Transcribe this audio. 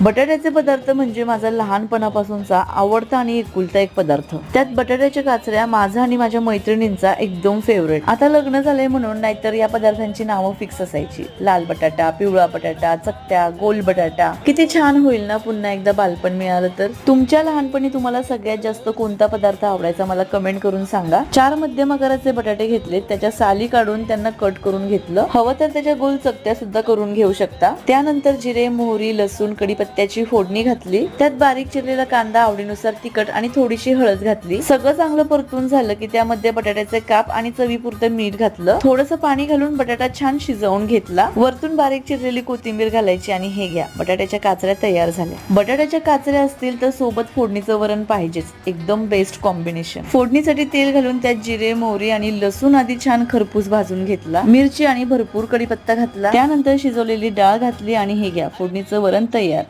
बटाट्याचे पदार्थ म्हणजे माझा लहानपणापासूनचा आवडता आणि एकुलता एक पदार्थ. त्यात बटाट्याच्या काचऱ्या माझा आणि माझ्या मैत्रिणींचा एकदम फेवरेट आता लग्न झालंय म्हणून नाहीतर या पदार्थांची नावं फिक्स असायची. लाल बटाटा पिवळा बटाटा चकत्या गोल बटाटा. किती छान होईल ना पुन्हा एकदा बालपण मिळालं तर? तुमच्या लहानपणी तुम्हाला सगळ्यात जास्त कोणता पदार्थ आवडायचा मला कमेंट करून सांगा. चार मध्यम आकाराचे बटाटे घेतले त्याच्या साली काढून त्यांना कट करून घेतलं. हवं तर त्याच्या गोल चकट्या सुद्धा करून घेऊ शकता. त्यानंतर जिरे मोहरी लसूण कडीपत्त्याची फोडणी घातली. त्यात बारीक चिरलेला कांदा आवडीनुसार तिखट आणि थोडीशी हळद घातली. सगळं चांगलं परतून झालं की त्यामध्ये बटाट्याचे काप आणि चवीपुरतं मीठ घातलं. थोडस पाणी घालून बटाटा छान शिजवून घेतला. वरतून बारीक चिरलेली कोथिंबीर घालायची आणि हे घ्या बटाट्याच्या काचऱ्या तयार झाल्या. बटाट्याच्या काचऱ्या असतील तर सोबत फोडणीचं वरण पाहिजेच एकदम बेस्ट कॉम्बिनेशन फोडणीसाठी तेल घालून त्यात जिरे मोहरी आणि लसूण आधी छान खरपूस भाजून घेतला. मिरची आणि भरपूर कडीपत्ता घातला. त्यानंतर शिजवलेली डाळ घातली आणि हे घ्या फोडणीचं वरण तयार.